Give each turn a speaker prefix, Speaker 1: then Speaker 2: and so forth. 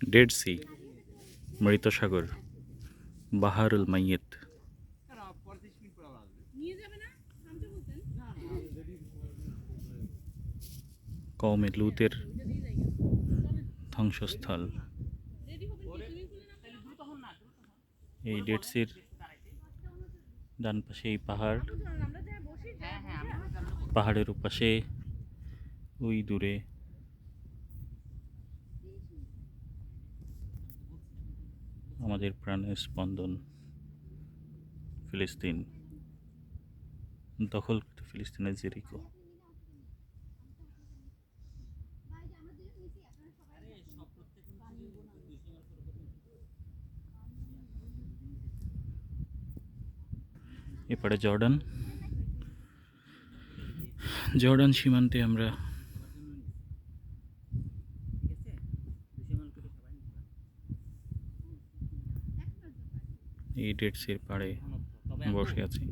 Speaker 1: Dead C মৃত সাগর বাহারুল মাইয়েত। কওমে লুতের ধ্বংসস্থল। এই dead সির ডান পাশে এই পাহাড়। পাহাড়ের ওপাশে, ওই দূরে আমাদের প্রাণের স্পন্দন ফিলিস্তিন দখলকৃত ফিলিস্তিনের জেরিকো। এপারে জর্ডান। জর্ডান সীমান্তে আমরা এই ডেটসের সির পাড়ে বসে আছি।